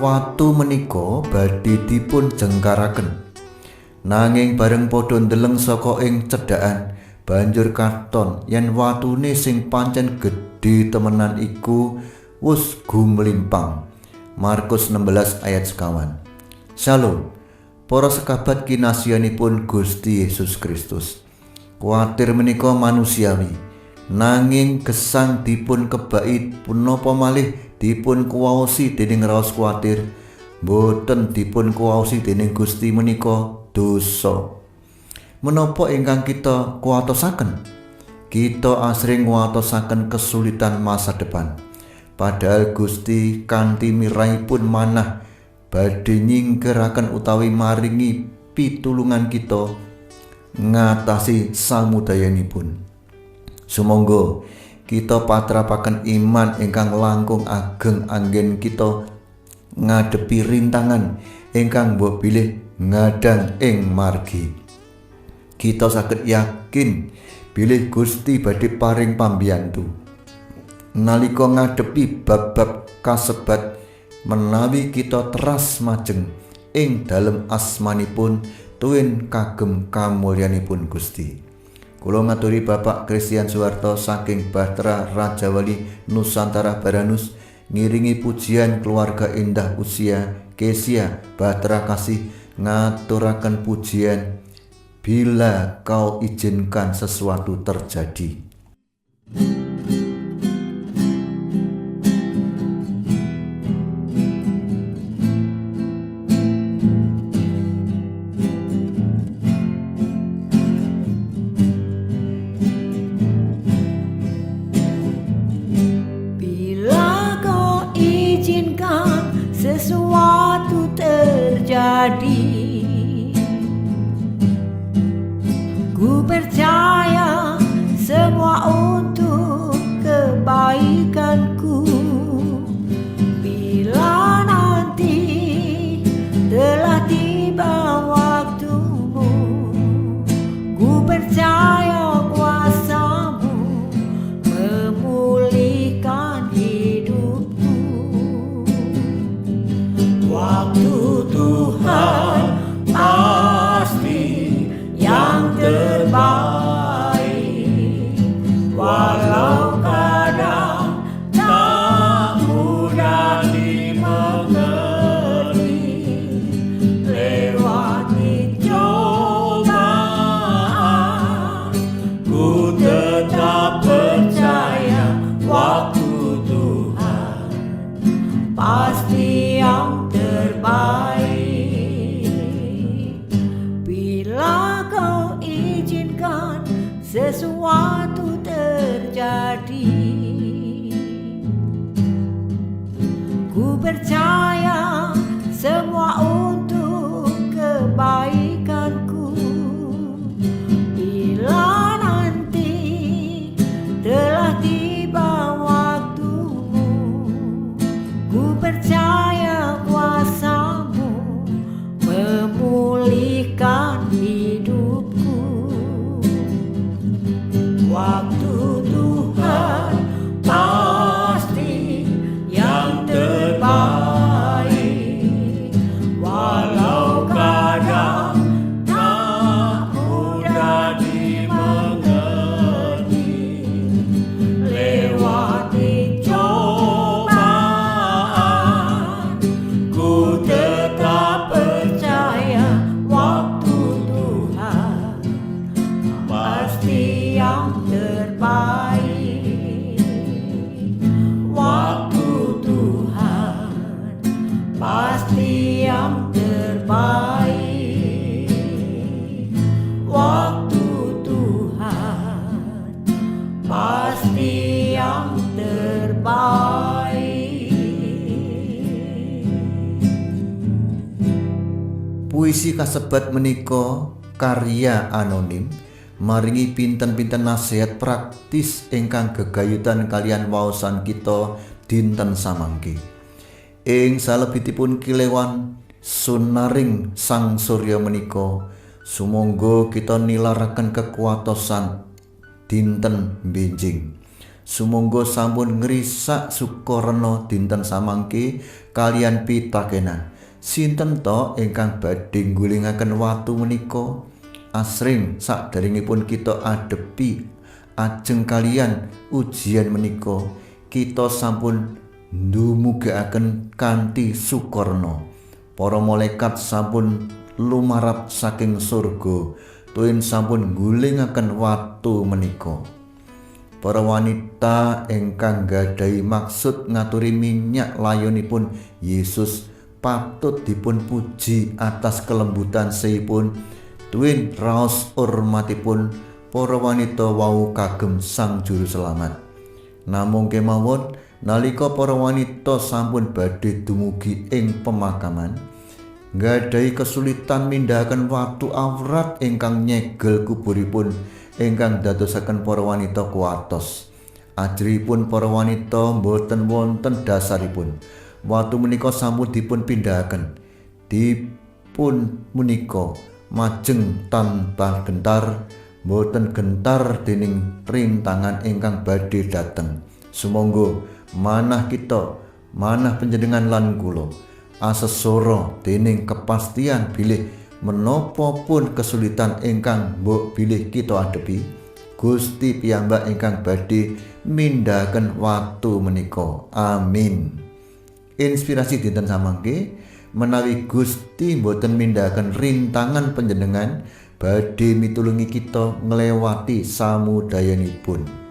watu menika badhe dipun jengkaraken. Nanging bareng padha ndeleng saka ing cedhakan banjur katon yen watune sing pancen gedhe temenan iku wus gumlimpang. Markus 16 ayat sekawan. Shalom. Para sekabat kinasianipun Gusti Yesus Kristus. Kuatir menika manusiawi nanging gesang dipun kebait punapa malih dipun kuwaosi dening raos kuatir boten dipun kuwaosi dening Gusti menika dosa. Menapa ingkang kita kuwatosaken? Kita asring nguwatosaken kesulitan masa depan. Padahal Gusti kanthi mirahipun manah badhe nyingkiraken utawi maringi pitulungan kita ngatasi samudayanipun. Sumangga kita patrapaken iman ingkang langkung ageng anggen kita ngadepi rintangan ingkang mbok bilih ngadang ing margi. Kita saged yakin bilih Gusti badhe paring pambiyantu. Nalika ngadepi bab-bab kasebat menawi kita teras majeng ing dalem asmanipun tuwin kagem kamulyanipun Gusti. Kula ngaturi Bapak Kristian Suwarto saking Bahtera Rajawali Nusantara Baranus ngiringi pujian keluarga indah usia Kesia Bahtera Kasih ngaturaken pujian bila kau izinkan sesuatu terjadi. Terjadi Ku percaya semua untuk kebaikanku. Bila nanti telah tiba waktumu Ku percaya kuasamu memulihkan hidupku. Waktu pasti yang terbaik. Bila kau izinkan sesuatu terjadi Puisi kasebat menika karya anonim maringi pinten-pinten nasihat praktis ingkang gegayutan kalian waosan kita dinten samangke. Ing salebitipun kilewan sunaring sang surya menika sumangga kita nilaraken kekuatosan dinten benjing. Sumangga sampun ngrisak sukarna dinten samangke kalian pitakenan. Sinten to ingkang badhe nggulingaken watu menika? Asring sakderengipun kita adepi ajeng kalian ujian menika, kita sampun ndumugaken kanthi sukarna. Para malaikat sampun lumarap saking surga, tuwin sampun nggulingaken watu menika. Para wanita ingkang gadahi maksud ngaturi minyak layonipun Yesus patut dipun puji atas kelembutan seipun tuwin raos hormatipun para wanita wau kagem Sang Juru Selamat. Namung kemawon nalika para wanita sampun badhe dumugi ing pemakaman, nggadahi kesulitan mindhahaken watu awrat ingkang nyegel kuburipun ingkang dadosaken para wanita kuatos. Ajripun para wanita boten wonten dasaripun. Watu menika sampun dipun pindhahaken. Dipun menika majeng tanpa gentar boten gentar dening rintangan ingkang badhe dateng. Sumangga manah kita, manah panjenengan lan kula asesoro dening kepastian bilih menapa pun kesulitan ingkang mbok bilih kita adepi Gusti piyambak ingkang badhe mindhahaken waktu menika. Amin. Inspirasi dinten samangke menawi Gusti boten mindhahaken rintangan panjenengan badhe mitulungi kita nglewati samudayanipun